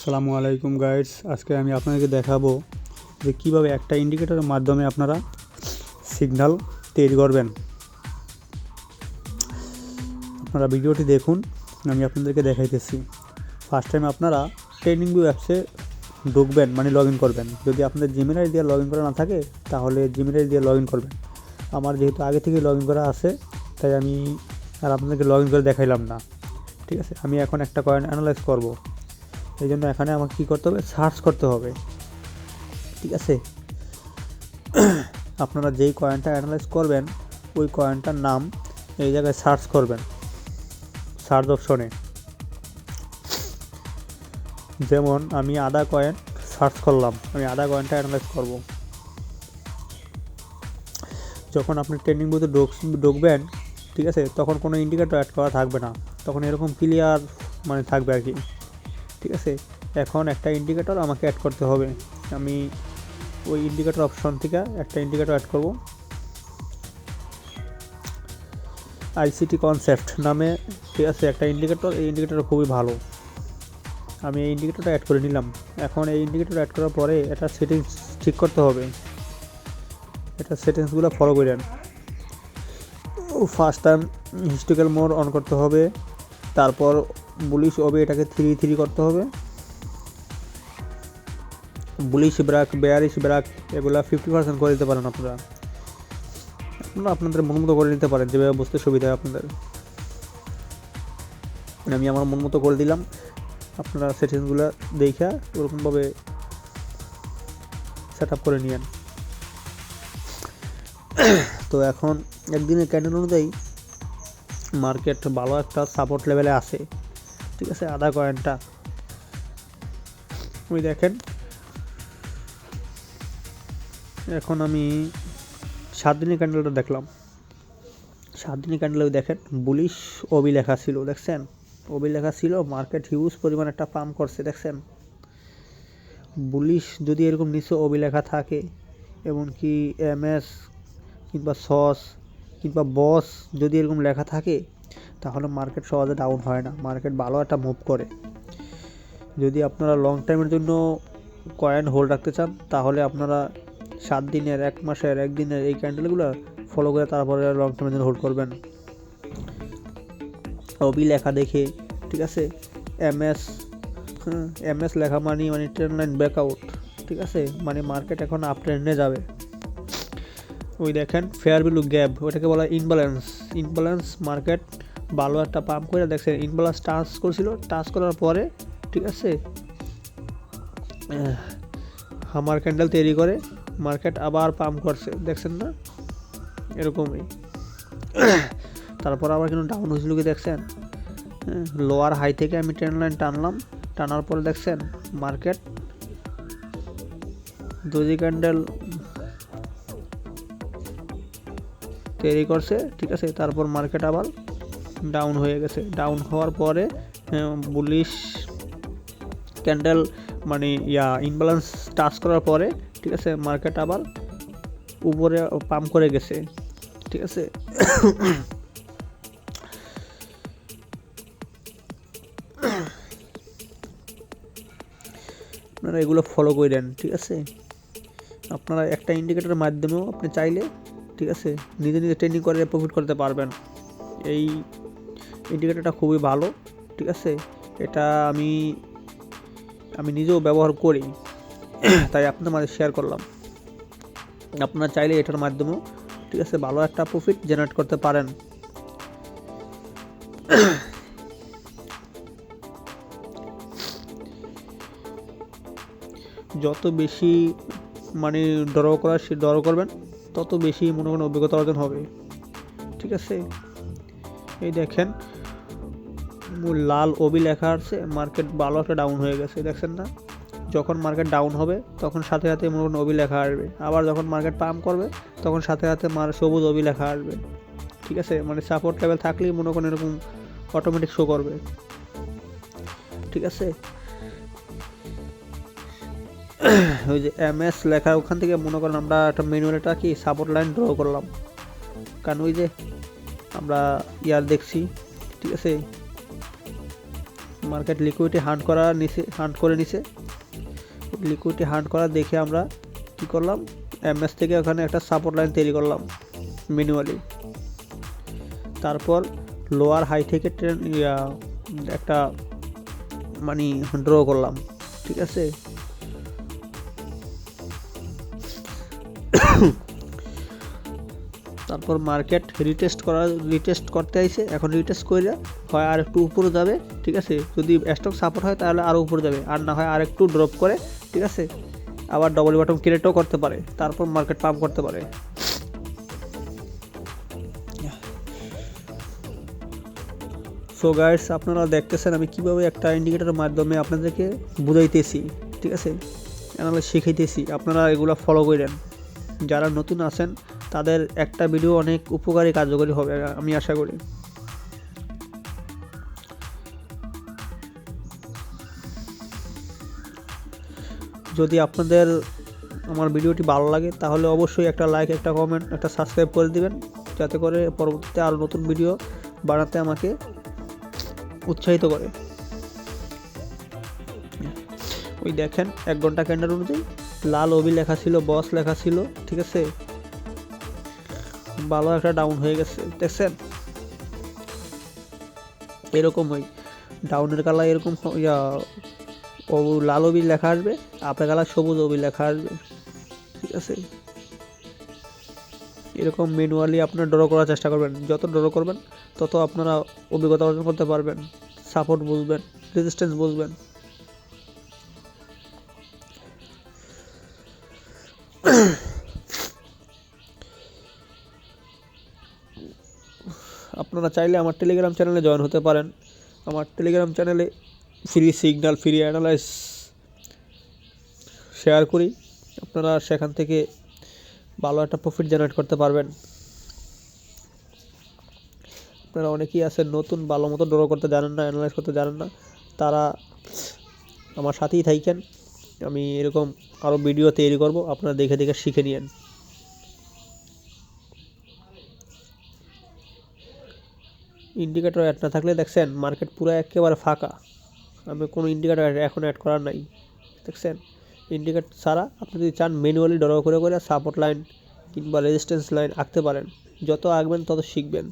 আসসালামু আলাইকুম গাইডস আজকে আমি আপনাদেরকে দেখাবো যে কীভাবে একটা ইন্ডিকেটরের মাধ্যমে আপনারা সিগন্যাল তৈরি করবেন। আপনারা ভিডিওটি দেখুন, আমি আপনাদেরকে দেখাইতেছি। ফার্স্ট টাইম আপনারা ট্রেনিং ভিউ অ্যাপসে ঢুকবেন মানে লগ ইন করবেন। যদি আপনাদের জিমেল আইডি দিয়ে লগ ইন করা না থাকে, তাহলে জিমেল আইডি দিয়ে লগ ইন করবেন। আমার যেহেতু আগে থেকে লগ ইন করা আছে, তাই আমি আর আপনাদেরকে লগ ইন করে দেখাইলাম না। ঠিক আছে, আমি এখন একটা কয়েন অ্যানালাইজ করব। এই জন্য এখানে আমাকে কী করতে হবে? সার্চ করতে হবে। ঠিক আছে? আপনারা যেই কয়েনটা অ্যানালাইজ করবেন, ওই কয়েনটার নাম এই জায়গায় সার্চ করবেন। সার্চ অপশনে যেমন আমি আদা কয়েন সার্চ করলাম। আমি আদা কয়েনটা অ্যানালাইজ করব। যখন আপনি ট্রেনিং বুথে ঢুক ঢুকবেন, ঠিক আছে? তখন কোনো ইন্ডিকেটর অ্যাড করা থাকবে না। তখন এরকম ক্লিয়ার মানে থাকবে আর কি। ঠিক আছে? এখন একটা ইন্ডিকেটর আমাকে অ্যাড করতে হবে। আমি ওই ইন্ডিকেটর অপশন থেকে একটা ইন্ডিকেটর অ্যাড করব। আইসিটি কনসেপ্ট নামে, ঠিক আছে, একটা ইন্ডিকেটর এই ইন্ডিকেটর খুবই ভালো। আমি এই ইন্ডিকেটরটা অ্যাড করে নিলাম। এখন এই ইন্ডিকেটর অ্যাড করার পরে এটা সেটিংস ঠিক করতে হবে। এটা সেটিংসগুলো ফলো করেন first time historical mode on করতে হবে। তারপর বুলিশ হবে, এটাকে থ্রি থ্রি করতে হবে। বুলিশ ব্রাক বেয়ারিশ ব্রাক এগুলা ফিফটি পার্সেন্ট করে দিতে পারেন আপনারা। আপনারা আপনাদের মন মতো করে নিতে পারেন, যেভাবে বুঝতে সুবিধা আপনাদের। মানে আমি আমার মন মতো করে দিলাম, আপনারা সেটিংসগুলো দেখে ওরকমভাবে সেট আপ করে নিয়েন। তো এখন একদিনের ক্যান্ডেল অনুযায়ী মার্কেট ভালো একটা সাপোর্ট লেভেলে আছে। ঠিক আছে, আধা কয়েনটা ওই দেখেন। এখন আমি সাত দিনের ক্যান্ডেলটা দেখলাম। সাত দিনের ক্যান্ডেল দেখেন বুলিশ অবি লেখা ছিল, দেখছেন? অবি লেখা ছিল মার্কেট হিউজ পরিমাণ একটা পাম্প করছে, দেখছেন? বুলিশ যদি এরকম নিচে অবি লেখা থাকে, এমনকি এম এস কিংবা সস কিংবা বস যদি এরকম লেখা থাকে তাহলে মার্কেট সহজে ডাউন হয় না। মার্কেট ভালো একটা মুভ করে। যদি আপনারা লং টাইমের জন্য কয়েন হোল্ড রাখতে চান, তাহলে আপনারা সাত দিনের, এক মাসের একদিনের এই ক্যান্ডেলগুলো ফলো করে তারপরে লং টাইমের জন্য হোল্ড করবেন। অবি লেখা দেখে, ঠিক আছে? এম এস হ্যাঁ এম এস লেখা মানে মানে ট্রেন লাইন ব্রেকআউট ঠিক আছে? মানে মার্কেট এখন আপ ট্রেন্ডে যাবে। ওই দেখেন ফেয়ার ভ্যালু গ্যাপ ওটাকে বলা ইনব্যালেন্স ইনব্যালেন্স মার্কেট ভালো একটা পাম্প করে দেখছেন ইনব্যালেন্স টাচ করছিল। টাচ করার পরে, ঠিক আছে? হামার ক্যান্ডেল তৈরি করে মার্কেট আবার পাম্প করছে, দেখছেন না? এরকমই। তারপর আবার কিন্তু ডাউন হয়েছিল কি দেখছেন? লোয়ার হাই থেকে আমি ট্রেন লাইন টানলাম, টানার পরে দেখছেন মার্কেট দুজি ক্যান্ডেল তৈরি করছে, ঠিক আছে? তারপর মার্কেট আবার ডাউন হয়ে গেছে। ডাউন হওয়ার পরে বুলিশ ক্যান্ডেল মানে ইয়া ইনব্যালেন্স টাচ করার পরে, ঠিক আছে মার্কেট আবার উপরে পাম্প করে গেছে, ঠিক আছে। আপনারা এগুলো ফলো করে দেন ঠিক আছে। আপনারা একটা ইন্ডিকেটারের মাধ্যমেও আপনি চাইলে, ঠিক আছে, নিজে নিজে ট্রেনিং করে প্রফিট করতে পারবেন। এই ইন্ডিকেটরটা খুবই ভালো, ঠিক আছে? এটা আমি আমি নিজেও ব্যবহার করি, তাই আপনার মাঝে শেয়ার করলাম। আপনারা চাইলে এটার মাধ্যমেও, ঠিক আছে, ভালো একটা প্রফিট জেনারেট করতে পারেন। যত বেশি মানে ড্র করা, সে ড্র করবেন, তত বেশি মনে করেন অভিজ্ঞতা অর্জন হবে, ঠিক আছে? এই দেখেন লাল ওবি লেখা আছে মার্কেট ভালো একটা ডাউন হয়ে গেছে, দেখছেন না? যখন মার্কেট ডাউন হবে, তখন সাথে সাথে মনে করেন ওবি লেখা আসবে। আবার যখন মার্কেট পাম্প করবে, তখন সাথে সাথে মার সবুজ ওবি লেখা আসবে। ঠিক আছে? মানে সাপোর্ট লেভেল থাকলেই মনে করেন এরকম অটোমেটিক শো করবে। ঠিক আছে? ওই যে এম এস লেখা, ওখান থেকে মনে করেন আমরা একটা ম্যানুয়ালটা কি সাপোর্ট লাইন ড্র করলাম। কারণ ওই যে আমরা ইয়ার দেখছি। ঠিক আছে? মার্কেট লিকুইডিটি হান্ট করা নিছে হান্ট করে নিছে। লিকুইডিটি হান্ট করা দেখে আমরা কি করলাম? এমএস থেকে ওখানে একটা সাপোর্ট লাইন তৈরি করলাম ম্যানুয়ালি তারপর লোয়ার হাই থেকে ট্রেন একটা মানে ড্র করলাম, ঠিক আছে? তারপর মার্কেট রিটেস্ট করা রিটেস্ট করতে আইছে, এখন রিটেস্ট করে হয় আর একটু উপরে যাবে, ঠিক আছে? যদি স্টক সাপোর্ট হয় তাহলে আরও উপরে যাবে, আর না হয় আর একটু ড্রপ করে, ঠিক আছে? আবার ডবল বটম ক্রিয়েটও করতে পারে, তারপর মার্কেট পাম্প করতে পারে। সো গাইডস আপনারা দেখতেছেন আমি কীভাবে একটা ইন্ডিকেটরের মাধ্যমে আপনাদেরকে বুঝাইতেছি, ঠিক আছে? অ্যানালাইজ শিখাইতেছি, আপনারা এগুলো ফলো করেন যারা নতুন আছেন তাদের একটা ভিডিও অনেক উপকারী কার্যকরী হবে, আমি আশা করি। যদি আপনাদের আমার ভিডিওটি ভালো লাগে, তাহলে অবশ্যই একটা লাইক একটা কমেন্ট একটা সাবস্ক্রাইব করে দিবেন, যাতে করে পরবর্তীতে আরও নতুন ভিডিও বানাতে আমাকে উৎসাহিত করে। ওই দেখেন, এক ঘণ্টা ক্যান্ডার অনুযায়ী লাল অবি লেখা ছিল, বস লেখা ছিল, ঠিক আছে? ভালো একটা ডাউন হয়ে গেছে, দেখছেন? এরকম ওই ডাউনের কালার এরকম ইয়া, ও লাল অবি লেখা আসবে আপেল কালার সবুজ অবি লেখা আসবে। ঠিক আছে? এরকম ম্যানুয়ালি আপনার ড্র করার চেষ্টা করবেন। যত ড্র করবেন, তত আপনারা অভিজ্ঞতা অর্জন করতে পারবেন। সাপোর্ট বুঝবেন রেজিস্ট্যান্স বুঝবেন। আপনারা চাইলে আমার টেলিগ্রাম চ্যানেলে জয়েন হতে পারেন। আমার টেলিগ্রাম চ্যানেলে free signal free analyse share করি। আপনারা সেখান থেকে ভালো একটা প্রফিট জেনারেট করতে পারবেন। আপনারা অনেকেই আছেন নতুন, ভালো মতো ড্র করতে জানেন না অ্যানালাইজ করতে জানেন না। তারা আমার সাথেই থাকেন। আমি এরকম আরও ভিডিও তৈরি করব। আপনারা দেখে দেখে শিখে নিয়েন। ইন্ডিকেটর অ্যাড না থাকলে দেখছেন মার্কেট পুরো একেবারে ফাঁকা। আমি কোনো ইন্ডিকেটর এখন অ্যাড করার নাই, দেখছেন? ইন্ডিকেটর ছাড়া আপনি যদি চান ম্যানুয়ালি ড্র করে করে সাপোর্ট লাইন কিংবা রেজিস্ট্যান্স লাইন আঁকতে পারেন। যত আঁকবেন তত শিখবেন।